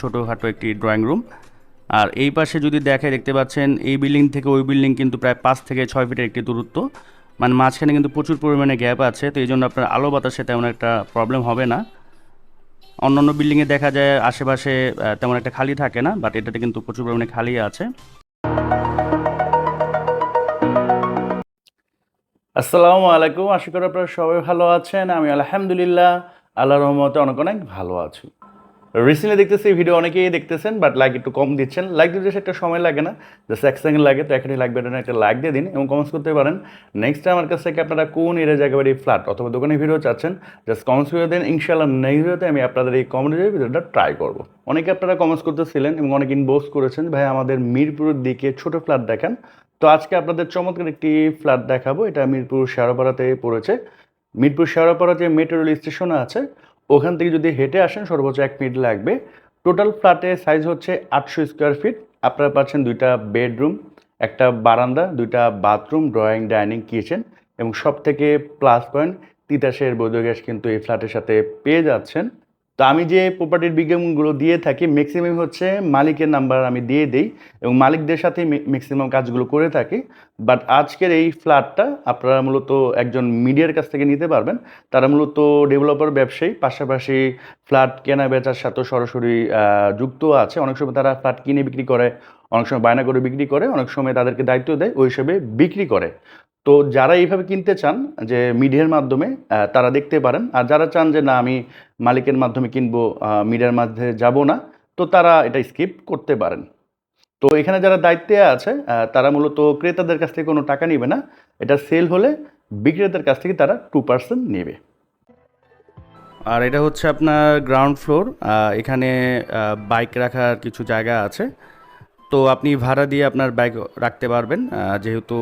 ছোটোখাটো একটি drawing room আর এই পাশে যদি দেখে দেখতে পাচ্ছেন, এই বিল্ডিং থেকে ওই বিল্ডিং কিন্তু প্রায় পাঁচ থেকে ছয় ফিটের একটি দূরত্ব। মানে মাঝখানে কিন্তু প্রচুর পরিমাণে গ্যাপ আছে, তো এই জন্য আপনার আলো বাতাসে তেমন একটা প্রবলেম হবে না। অন্যান্য বিল্ডিংয়ে দেখা যায় আশেপাশে তেমন একটা খালি থাকে না বাট এটাতে কিন্তু প্রচুর পরিমাণে খালি আছে। আসসালামু আলাইকুম, আশা করি আপনারা সবাই ভালো আছেন। আমি আলহামদুলিল্লাহ আল্লাহ রহমতে অনেক অনেক ভালো আছি। রিসেন্টলি দেখতেছি ভিডিও অনেকেই দেখতেছেন বাট লাইক একটু কম দিচ্ছেন। লাইক দিতে একটা সময় লাগে না জাস্ট এক সেকেন্ড লাগে, তো এখানে লাইক বাটনে একটা লাইক দিয়ে দিন এবং কমেন্টস করতে পারেন। নেক্সট টাইম আমার কাছ থেকে আপনারা কোন এরিয়া জায়গা বাড়ি ফ্ল্যাট অথবা দোকানে ভিডিও চাচ্ছেন জাস্ট কমেন্টস করে দেন। ইনশাল্লাহ নেক্সট ভিডিওতে আমি আপনাদের এই কমেন্টের ভিডিওটা ট্রাই করব। অনেকে আপনারা কমেন্টস করতেছিলেন এবং অনেক ইনবক্স করেছেন, ভাই, আমাদের মিরপুরের দিকে ছোট ফ্ল্যাট দেখান। তো আজকে আপনাদের চমৎকার একটি ফ্ল্যাট দেখাবো। এটা মিরপুর শেয়ারপাড়াতে পড়েছে। মিরপুর শেয়ারপাড়া যে মেট্রো রেল স্টেশন আছে ওখান থেকে যদি হেঁটে আসেন, সর্বোচ্চ এক মিনিট লাগবে। টোটাল ফ্ল্যাটের সাইজ হচ্ছে আটশো স্কোয়ার ফিট আপনারা পাচ্ছেন দুইটা বেডরুম একটা বারান্দা, দুইটা বাথরুম ড্রয়িং ডাইনিং কিচেন এবং সব থেকে প্লাস পয়েন্ট তিতাসের বৈধ গ্যাস কিন্তু এই ফ্ল্যাটের সাথে পেয়ে যাচ্ছেন। তো আমি যে প্রপার্টির বিজ্ঞাপনগুলো দিয়ে থাকি ম্যাক্সিমাম হচ্ছে মালিকের নাম্বার আমি দিয়ে দিই এবং মালিকদের সাথে ম্যাক্সিমাম কাজগুলো করে থাকি। বাট আজকের এই ফ্ল্যাটটা আপনারা মূলত একজন মিডিয়ার কাছ থেকে নিতে পারবেন। তারা মূলত ডেভেলপার ব্যবসায়ী, পাশাপাশি ফ্ল্যাট কেনা বেচার সাথে সরাসরি যুক্ত আছে। অনেক সময় তারা ফ্ল্যাট কিনে বিক্রি করে, অনেক সময় বায়না করে বিক্রি করে, অনেক সময় তাদেরকে দায়িত্ব দেয়, ওই হিসেবে বিক্রি করে। তো যারা এইভাবে কিনতে চান যে মিডিয়ার মাধ্যমে তারা দেখতে পারেন। আর যারা চান যে না, আমি মালিকের মাধ্যমে কিনবো মিডিয়ার মাধ্যমে যাব না, তো তারা এটা স্কিপ করতে পারেন। তো এখানে যারা দায়িত্বে আছে তারা মূলত ক্রেতাদের কাছ থেকে কোনো টাকা নেবে না। এটা সেল হলে বিক্রেতার কাছ থেকে তারা টু পার্সেন্ট নেবে। আর এটা হচ্ছে আপনার গ্রাউন্ড ফ্লোর এখানে বাইক রাখার কিছু জায়গা আছে। তো আপনি ভাড়া দিয়ে আপনার বাইক রাখতে পারবেন। যেহেতু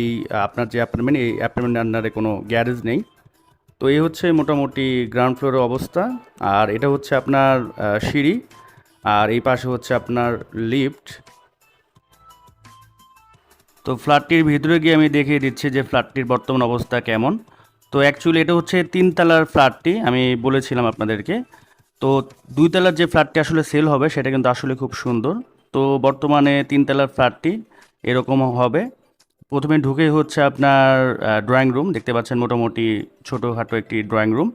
এই, আপনার যে অ্যাপার্টমেন্ট এই অ্যাপার্টমেন্টের আন্ডারে কোনো গ্যারেজ নেই। তো এই হচ্ছে মোটামুটি গ্রাউন্ড ফ্লোরের অবস্থা। আর এটা হচ্ছে আপনার সিঁড়ি। আর এই পাশে হচ্ছে আপনার লিফট তো ফ্ল্যাটটির ভিতরে গিয়ে আমি দেখিয়ে দিচ্ছি যে ফ্ল্যাটটির বর্তমান অবস্থা কেমন। তো অ্যাকচুয়ালি এটা হচ্ছে তিনতলার ফ্ল্যাটটি আমি বলেছিলাম আপনাদেরকে। তো দুইতলার যে ফ্ল্যাটটি আসলে সেল হবে, সেটা কিন্তু আসলে খুব সুন্দর। তো বর্তমানে তিনতলার ফ্ল্যাটটি এরকম হবে। প্রথমে ঢুকেই হচ্ছে আপনার ড্রয়িং রুম দেখতে পাচ্ছেন মোটামুটি ছোটোখাটো একটি ড্রয়িং রুম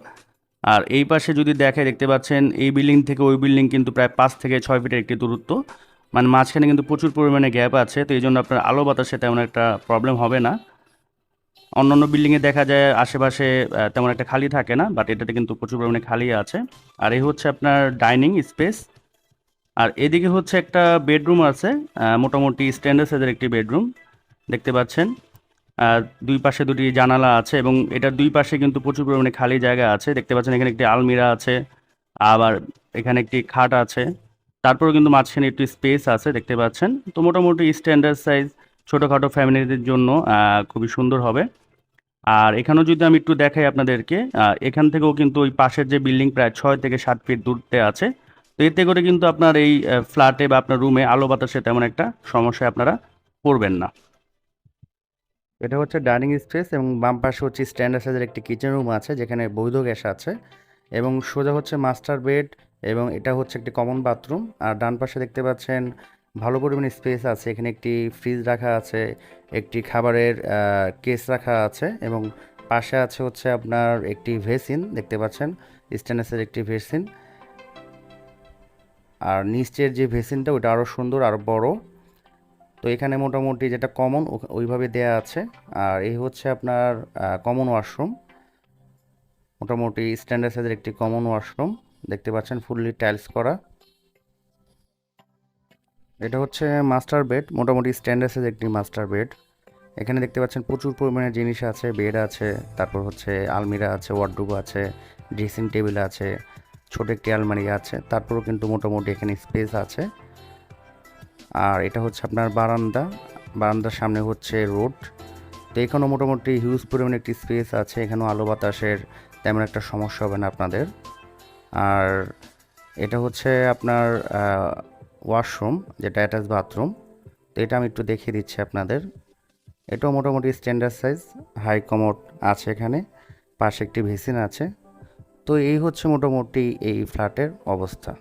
আর এই পাশে যদি দেখে, দেখতে পাচ্ছেন এই বিল্ডিং থেকে ওই বিল্ডিং কিন্তু প্রায় পাঁচ থেকে ছয় ফিটের একটি দূরত্ব। মানে মাঝখানে কিন্তু প্রচুর পরিমাণে গ্যাপ আছে, তো এই জন্য আপনার আলো বাতাসে তেমন একটা প্রবলেম হবে না। অন্যান্য বিল্ডিংয়ে দেখা যায় আশেপাশে তেমন একটা খালি থাকে না বাট এটাতে কিন্তু প্রচুর পরিমাণে খালি আছে। আর এই হচ্ছে আপনার ডাইনিং স্পেস আর এদিকে হচ্ছে একটা বেডরুম আছে মোটামুটি স্ট্যান্ডার্ড সাইজের একটি বেডরুম, দেখতে পাচ্ছেন। আর দুই পাশে দুটি জানালা আছে এবং এটার দুই পাশে কিন্তু প্রচুর পরিমাণে খালি জায়গা আছে। দেখতে পাচ্ছেন এখানে একটি আলমিরা আছে, আবার এখানে একটি খাট আছে। তারপরে কিন্তু মাঝখানে একটু স্পেস আছে, দেখতে পাচ্ছেন। তো মোটামুটি স্ট্যান্ডার্ড সাইজ ছোটোখাটো ফ্যামিলিদের জন্য খুবই সুন্দর হবে। আর এখানেও যদি আমি একটু দেখাই আপনাদেরকে এখান থেকেও কিন্তু ওই পাশের যে বিল্ডিং প্রায় ছয় থেকে সাত ফিট দূরতে আছে। তো এতে করে কিন্তু আপনার এই ফ্ল্যাটে বা আপনার রুমে আলো বাতাসে তেমন একটা সমস্যায় আপনারা পড়বেন না। এটা হচ্ছে ডাইনিং স্পেস এবং বাম পাশে হচ্ছে স্ট্যান্ডার্ড সাইজের একটি কিচেন রুম আছে, যেখানে বৈধ গ্যাস আছে এবং সোজা হচ্ছে মাস্টার বেড এবং এটা হচ্ছে একটি কমন বাথরুম আর ডান পাশে দেখতে পাচ্ছেন ভালো পরিমাণে স্পেস আছে, এখানে একটি ফ্রিজ রাখা আছে, একটি খাবারের কেস রাখা আছে এবং পাশে আছে হচ্ছে আপনার একটি ভেসিন দেখতে পাচ্ছেন স্টেনলেসের একটি ভেসিন আর নিচের যে ভেসিনটা, ওটা আরও সুন্দর আরও বড়। তো এখানে মোটামুটি যেটা কমন ওইভাবে দেয়া আছে। আর এই হচ্ছে আপনার কমন ওয়াশরুম মোটামুটি স্ট্যান্ডার্ড সাইজের একটি কমন ওয়াশরুম দেখতে পাচ্ছেন ফুললি টাইলস করা। এটা হচ্ছে মাস্টার বেড মোটামুটি স্ট্যান্ডার্ড সাইজের একটি মাস্টার বেড এখানে দেখতে পাচ্ছেন প্রচুর পরিমাণে জিনিস আছে বেড আছে, তারপর হচ্ছে আলমিরা আছে ওয়ার্ডরোব আছে ড্রেসিং টেবিল আছে। ছোট একটি আলমারি আছে, তারপরও কিন্তু মোটামুটি এখানে স্পেস আছে। আর এটা হচ্ছে আপনার বারান্দা, বারান্দার সামনে হচ্ছে রোড। তো এখানেও মোটামুটি হিউজ পরিমাণে একটি স্পেস আছে, এখানেও আলো বাতাসের তেমন একটা সমস্যা হবে না আপনাদের। আর এটা হচ্ছে আপনার ওয়াশরুম যেটা অ্যাটাচ বাথরুম তো এটা আমি একটু দেখিয়ে দিচ্ছি আপনাদের। এটাও মোটামুটি স্ট্যান্ডার্ড সাইজ হাই কমোড আছে এখানে, পাশে একটি ভেসিন আছে। তো এই হচ্ছে মোটামুটি এই ফ্ল্যাটের অবস্থা।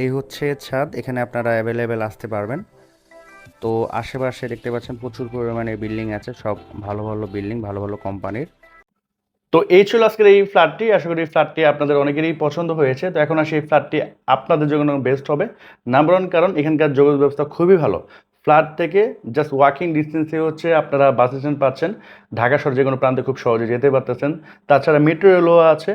এই হচ্ছে ছাদ, এখানে আপনারা অ্যাভেলেবেল আসতে পারবেন। তো আশেপাশে দেখতে পাচ্ছেন প্রচুর পরিমাণে বিল্ডিং আছে, সব ভালো ভালো বিল্ডিং ভালো ভালো কোম্পানির তো এই ছিল আজকের এই ফ্ল্যাটটি আশা করি এই ফ্ল্যাটটি আপনাদের অনেকেরই পছন্দ হয়েছে। তো এখন আসে এই ফ্ল্যাটটি আপনাদের জন্য বেস্ট হবে। নাম্বার ওয়ান কারণ এখানকার যোগাযোগ ব্যবস্থা খুবই ভালো। ফ্ল্যাট থেকে জাস্ট ওয়াকিং ডিস্টেন্সে হচ্ছে আপনারা বাস স্ট্যান্ড পাচ্ছেন। ঢাকা শহর যে কোনো প্রান্তে খুব সহজে যেতে পারতেছেন। তাছাড়া মেট্রো রেলও আছে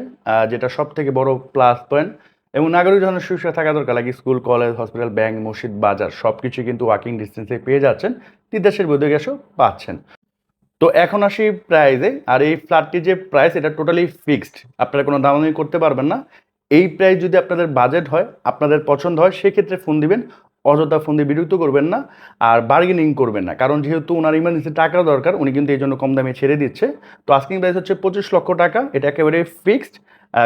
যেটা সব থেকে বড় প্লাস পয়েন্ট এবং নাগরিক ধরনের সুবিধা থাকা দরকার লাগে স্কুল কলেজ হসপিটাল ব্যাংক মসজিদ, বাজার সব কিছু কিন্তু ওয়াকিং ডিস্টেন্সে পেয়ে যাচ্ছেন। তিতাসের বৈদ্য গ্যাসও পাচ্ছেন। তো এখন আসি প্রাইজে আর এই ফ্ল্যাটটির যে প্রাইস এটা টোটালি ফিক্সড আপনারা কোনো দামাদামি করতে পারবেন না। এই প্রাইস যদি আপনাদের বাজেট হয়, আপনাদের পছন্দ হয়, সেক্ষেত্রে ফোন দিবেন। অযথা ফোন দিয়ে বিরক্ত করবেন না আর বার্গেনিং করবেন না। কারণ যেহেতু ওনার ইমার্জেন্সি টাকা দরকার, উনি কিন্তু এই জন্য কম দামে ছেড়ে দিচ্ছে। তো আস্কিং প্রাইস হচ্ছে পঁচিশ লক্ষ টাকা। এটা একেবারে ফিক্সড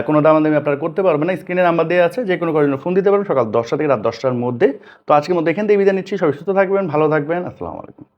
কোনো দাম দামি আপনারা করতে পারবেন না। স্ক্রিনে নাম্বার দেওয়া আছে, যে কোনো কারণে ফোন দিতে পারবেন সকাল দশটা থেকে রাত দশটার মধ্যে। তো আজকের মধ্যে এখান থেকে বিদায় নিচ্ছি। সবাই সুস্থ থাকবেন, ভালো থাকবেন। আসসালামু আলাইকুম।